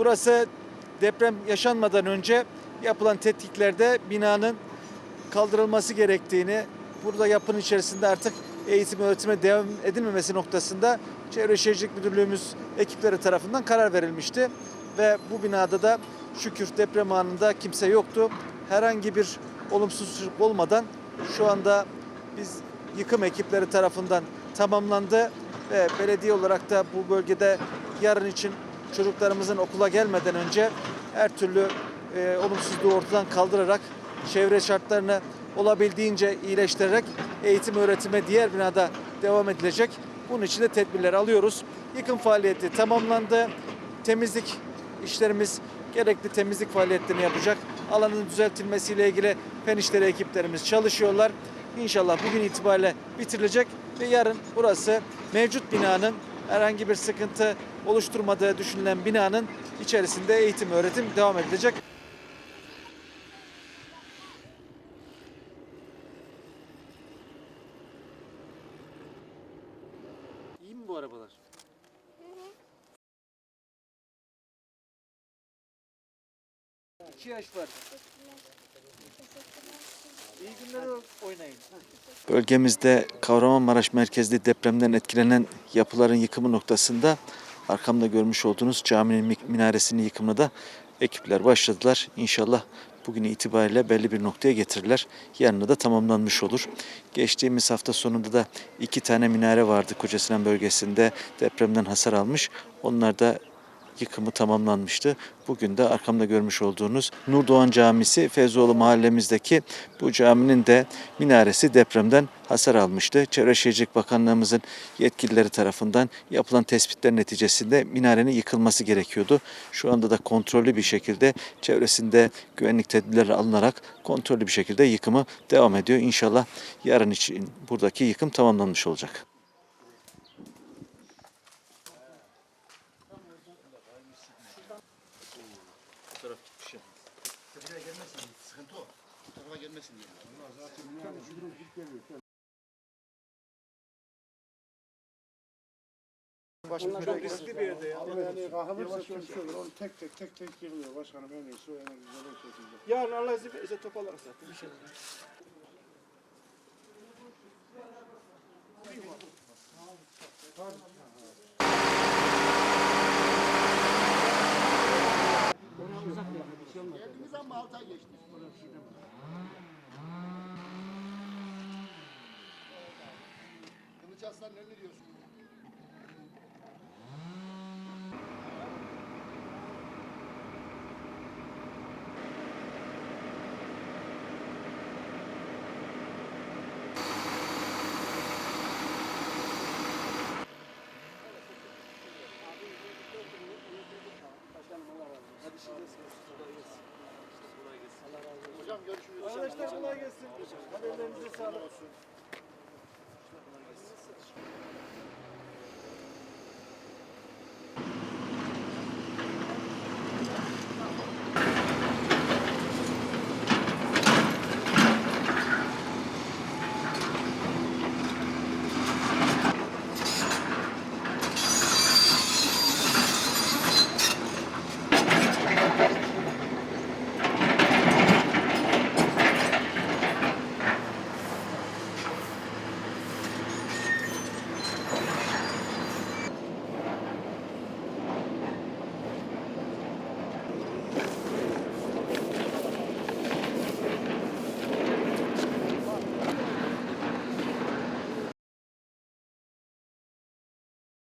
Burası deprem yaşanmadan önce yapılan tetkiklerde binanın kaldırılması gerektiğini, burada yapının içerisinde artık eğitim öğretime devam edilmemesi noktasında Çevre Şehircilik Müdürlüğümüz ekipleri tarafından karar verilmişti. Ve bu binada da şükür deprem anında kimse yoktu. Herhangi bir olumsuzluk olmadan şu anda biz yıkım ekipleri tarafından tamamlandı ve belediye olarak da bu bölgede yarın için çocuklarımızın okula gelmeden önce her türlü e, olumsuzluğu ortadan kaldırarak çevre şartlarını olabildiğince iyileştirerek eğitim öğretime diğer binada devam edilecek. Bunun için de tedbirler alıyoruz. Yıkım faaliyeti tamamlandı. Temizlik işlerimiz gerekli temizlik faaliyetlerini yapacak. Alanın düzeltilmesiyle ilgili fen işleri ekiplerimiz çalışıyorlar. İnşallah bugün itibariyle bitirilecek ve yarın burası mevcut binanın herhangi bir sıkıntı oluşturmadığı düşünülen binanın içerisinde eğitim öğretim devam edilecek. İyi mi bu arabalar? İki yaş var. İyi günler oynayın. Bölgemizde Kahramanmaraş merkezli depremden etkilenen yapıların yıkımı noktasında arkamda görmüş olduğunuz caminin mi- minaresinin yıkımına da ekipler başladılar. İnşallah bugün itibariyle belli bir noktaya getirirler. Yarına da tamamlanmış olur. Geçtiğimiz hafta sonunda da iki tane minare vardı Kocasinan bölgesinde depremden hasar almış. Onlar da yıkımı tamamlanmıştı. Bugün de arkamda görmüş olduğunuz Nurdoğan Camisi Feyzoğlu mahallemizdeki bu caminin de minaresi depremden hasar almıştı. Çevre Şehircilik Bakanlığımızın yetkilileri tarafından yapılan tespitler neticesinde minarenin yıkılması gerekiyordu. Şu anda da kontrollü bir şekilde çevresinde güvenlik tedbirleri alınarak kontrollü bir şekilde yıkımı devam ediyor. İnşallah yarın için buradaki yıkım tamamlanmış olacak. Sıkıntı o. Bu tarafa gelmesin diye. Çok riskli bir yerde ya. Yani kahve sıkıntı olur. Onu tek tek tek tek yığılıyor başkanım. En iyisi o en güzel o şekilde. Yarın Allah izin verirse toparlarız zaten. İnşallah. Kılıç Aslan ne diyorsun? Hocam görüşürüz. Arkadaşlar kolay gelsin. Haberlerinize sağlık.